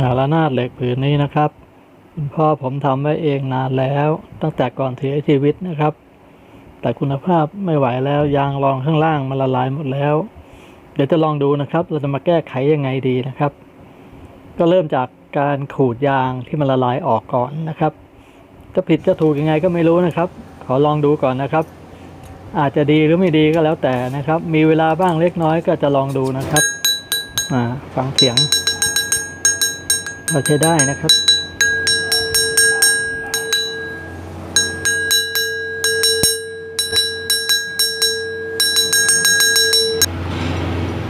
อ่าระนาดเหล็กผืนนี้นะครับคุณพ่อผมทำไว้เองนานแล้ว ตั้งแต่ก่อนเสียชีวิตนะครับ แต่คุณภาพไม่ไหวแล้วยางรองข้างล่างมันละลายหมดแล้ว เดี๋ยวจะลองดูนะครับ เราจะมาแก้ไขยังไงดีนะครับ ก็เริ่มจากการขูดยางที่มันละลายออกก่อนนะครับ จะผิดจะถูกยังไงก็ไม่รู้นะครับ ขอลองดูก่อนนะครับ อาจจะดีหรือไม่ดีก็แล้วแต่นะครับ มีเวลาบ้างเล็กน้อยก็จะลองดูนะครับฟังเสียง เราใช้ได้นะครับ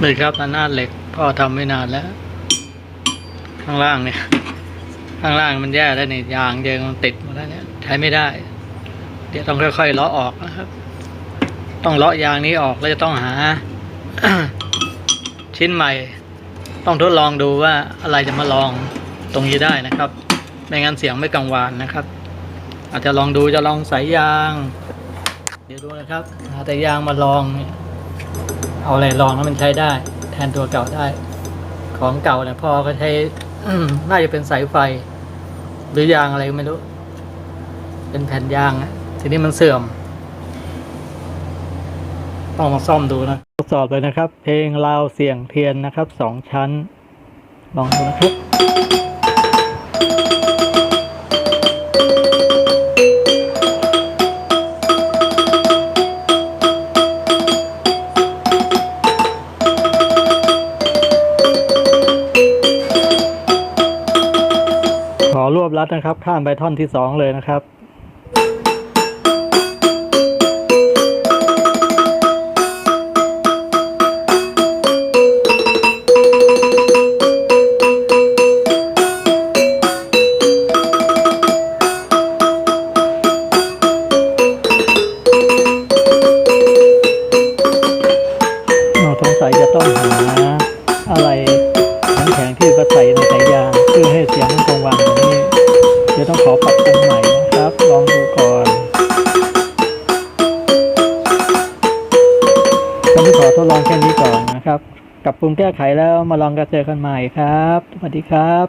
เลยครับนาเหล็กพ่อทำไม่นานแล้ว ข้างล่างเนี่ย ข้างล่างมันแย่แล้วเนี่ยยางเยิงมันติดหมดแล้วเนี่ยใช้ไม่ได้ เดี๋ยวต้องค่อยๆเลาะออกนะครับ ต้องเลาะยางนี้ออกแล้วจะต้องหา ชิ้นใหม่ ต้องทดลองดูว่าอะไรจะมาลอง ตรงนี้ได้นะครับ ไม่งั้นเสียงไม่กังวานนะครับ อาจจะลองดูจะลองสายยาง เดี๋ยวดูนะครับหาแต่ยางมาลอง เอาอะไรลองแล้วมันใช้ได้ แทนตัวเก่าได้ ของเก่าเนี่ยพ่อก็ใช้น่าจะเป็นสายไฟ หรือยางอะไรก็ไม่รู้ เป็นแผ่นยางอะทีนี้มันเสื่อมต้องมาซ่อมดูนะทดสอบเลยนะครับ เพลงลาวเสียงเทียนนะครับสองชั้น ลองดูนะครับ ขอรวบรัดนะครับ ข้ามไปท่อนที่สองเลยนะครับ อะไรแข็งที่ประใส่ในสายยางเพื่อให้เสียงมันคงวางตรงนี้เดี๋ยวต้องขอปรับปรุงใหม่นะครับ ลองดูก่อนก็ไม่ขอทดลองแค่นี้ก่อนนะครับ กับปรุงแก้ไขแล้วมาลองกันเจอกันใหม่ครับ สวัสดีครับ